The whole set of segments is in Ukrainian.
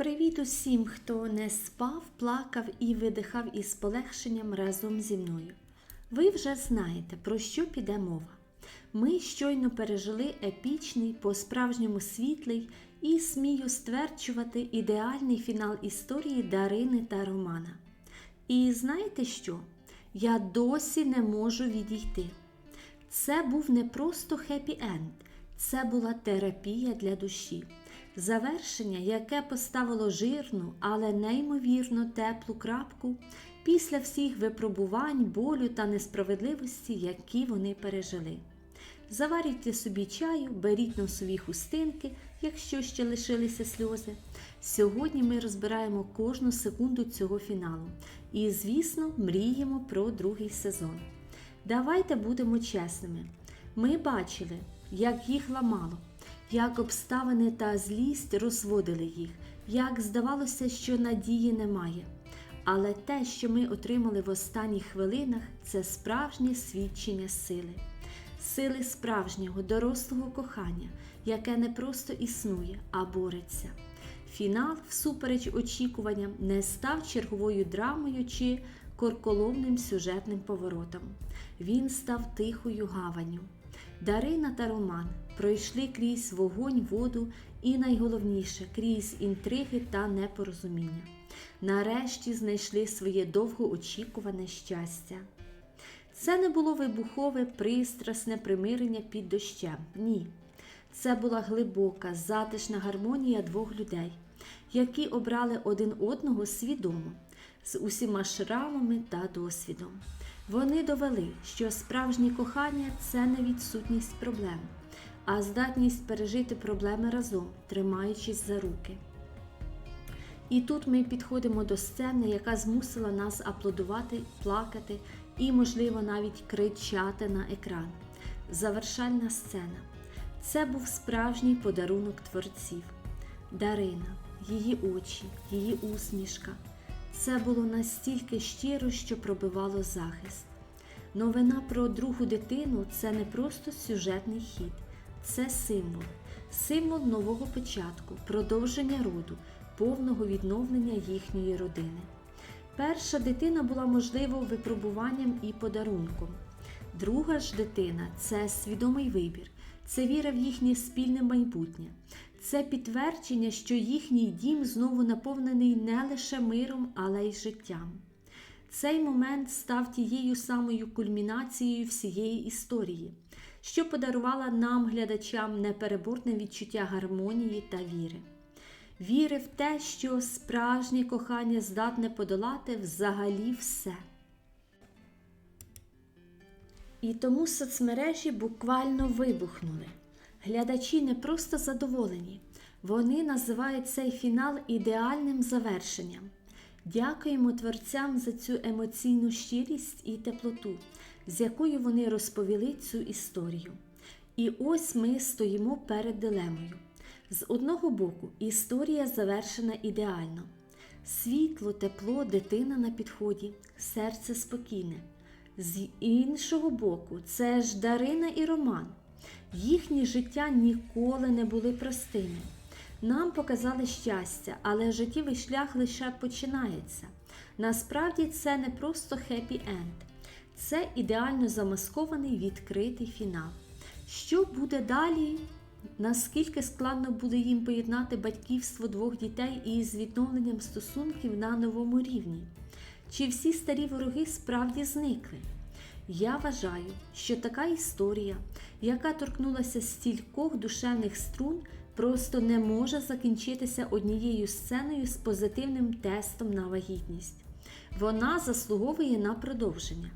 Привіт усім, хто не спав, плакав і видихав із полегшенням разом зі мною. Ви вже знаєте, про що піде мова. Ми щойно пережили епічний, по-справжньому світлий і, смію стверджувати, ідеальний фінал історії Дарини та Романа. І знаєте що? Я досі не можу відійти. Це був не просто хеппі-енд, це була терапія для душі. Завершення, яке поставило жирну, але неймовірно теплу крапку після всіх випробувань, болю та несправедливості, які вони пережили. Заварюйте собі чаю, беріть носові хустинки, якщо ще лишилися сльози. Сьогодні ми розбираємо кожну секунду цього фіналу і, звісно, мріємо про другий сезон. Давайте будемо чесними. Ми бачили, як їх ламало, як обставини та злість розводили їх, як здавалося, що надії немає. Але те, що ми отримали в останніх хвилинах, це справжнє свідчення сили, сили справжнього дорослого кохання, яке не просто існує, а бореться. Фінал, всупереч очікуванням, не став черговою драмою чи корколомним сюжетним поворотом. Він став тихою гаванню. Дарина та Роман пройшли крізь вогонь, воду і найголовніше крізь інтриги та непорозуміння. Нарешті знайшли своє довгоочікуване щастя. Це не було вибухове, пристрасне примирення під дощем. Ні. Це була глибока, затишна гармонія двох людей, які обрали один одного свідомо, з усіма шрамами та досвідом. Вони довели, що справжнє кохання це не відсутність проблем, а здатність пережити проблеми разом, тримаючись за руки. І тут ми підходимо до сцени, яка змусила нас аплодувати, плакати і, можливо, навіть кричати на екран. Завершальна сцена. Це був справжній подарунок творців. Дарина, її очі, її усмішка. Це було настільки щиро, що пробивало захист. Новина про другу дитину це не просто сюжетний хід, це символ, символ нового початку, продовження роду, повного відновлення їхньої родини. Перша дитина була, можливо, випробуванням і подарунком. Друга ж дитина це свідомий вибір, це віра в їхнє спільне майбутнє, це підтвердження, що їхній дім знову наповнений не лише миром, але й життям. Цей момент став тією самою кульмінацією всієї історії, що подарувала нам, глядачам, непереборне відчуття гармонії та віри. Віри в те, що справжнє кохання здатне подолати взагалі все. І тому соцмережі буквально вибухнули. Глядачі не просто задоволені, вони називають цей фінал ідеальним завершенням. Дякуємо творцям за цю емоційну щирість і теплоту, з якою вони розповіли цю історію. І ось ми стоїмо перед дилемою. З одного боку, історія завершена ідеально. Світло, тепло, дитина на підході, серце спокійне. З іншого боку, це ж Дарина і Роман. Їхні життя ніколи не були простими. Нам показали щастя, але життєвий шлях лише починається. Насправді це не просто хеппі-енд, це ідеально замаскований відкритий фінал. Що буде далі? Наскільки складно буде їм поєднати батьківство двох дітей із відновленням стосунків на новому рівні? Чи всі старі вороги справді зникли? Я вважаю, що така історія, яка торкнулася стількох душевних струн, просто не може закінчитися однією сценою з позитивним тестом на вагітність. Вона заслуговує на продовження.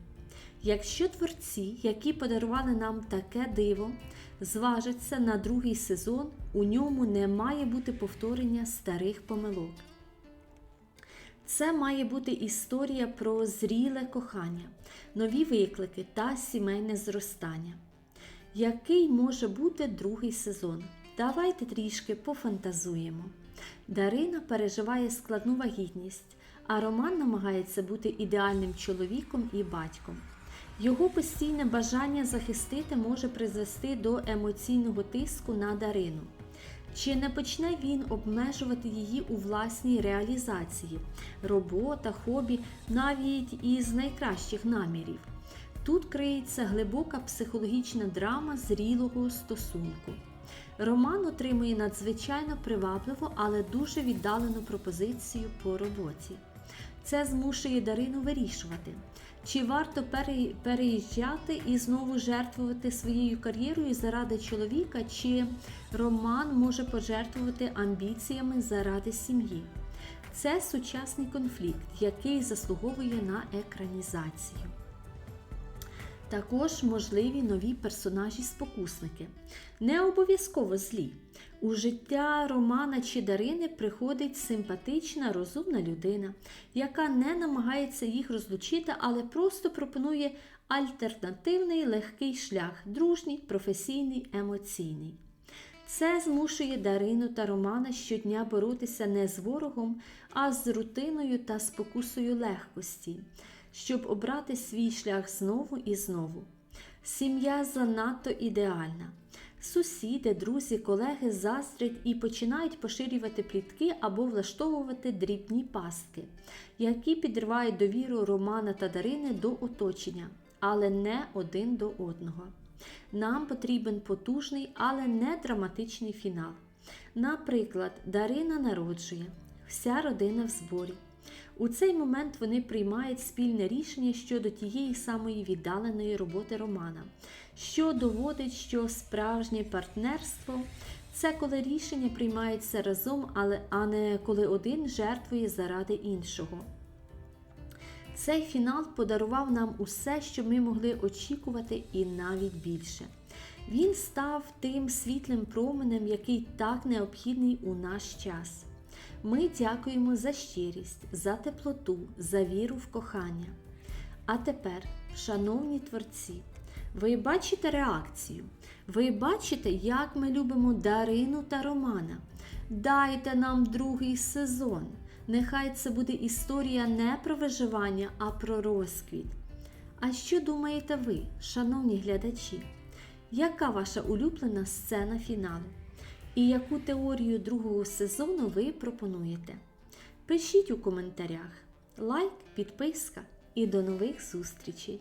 Якщо творці, які подарували нам таке диво, зважаться на другий сезон, у ньому не має бути повторення старих помилок. Це має бути історія про зріле кохання, нові виклики та сімейне зростання. Який може бути другий сезон? Давайте трішки пофантазуємо. Дарина переживає складну вагітність, а Роман намагається бути ідеальним чоловіком і батьком. Його постійне бажання захистити може призвести до емоційного тиску на Дарину. Чи не почне він обмежувати її у власній реалізації, робота, хобі, навіть із найкращих намірів? Тут криється глибока психологічна драма зрілого стосунку. Роман отримує надзвичайно привабливу, але дуже віддалену пропозицію по роботі. Це змушує Дарину вирішувати, чи варто переїжджати і знову жертвувати своєю кар'єрою заради чоловіка, чи Роман може пожертвувати амбіціями заради сім'ї. Це сучасний конфлікт, який заслуговує на екранізацію. Також можливі нові персонажі-спокусники. Не обов'язково злі. У життя Романа чи Дарини приходить симпатична, розумна людина, яка не намагається їх розлучити, але просто пропонує альтернативний легкий шлях, дружній, професійний, емоційний. Це змушує Дарину та Романа щодня боротися не з ворогом, а з рутиною та спокусою легкості, щоб обрати свій шлях знову і знову. Сім'я занадто ідеальна. Сусіди, друзі, колеги заздрять і починають поширювати плітки або влаштовувати дрібні пастки, які підривають довіру Романа та Дарини до оточення, але не один до одного. Нам потрібен потужний, але не драматичний фінал. Наприклад, Дарина народжує, вся родина в зборі. У цей момент вони приймають спільне рішення щодо тієї самої віддаленої роботи Романа, що доводить, що справжнє партнерство це коли рішення приймаються разом, але а не коли один жертвує заради іншого. Цей фінал подарував нам усе, що ми могли очікувати, і навіть більше. Він став тим світлим променем, який так необхідний у наш час. Ми дякуємо за щирість, за теплоту, за віру в кохання. А тепер, шановні творці, ви бачите реакцію. Ви бачите, як ми любимо Дарину та Романа. Дайте нам другий сезон. Нехай це буде історія не про виживання, а про розквіт. А що думаєте ви, шановні глядачі? Яка ваша улюблена сцена фіналу? І яку теорію другого сезону ви пропонуєте? Пишіть у коментарях. Лайк, підписка і до нових зустрічей!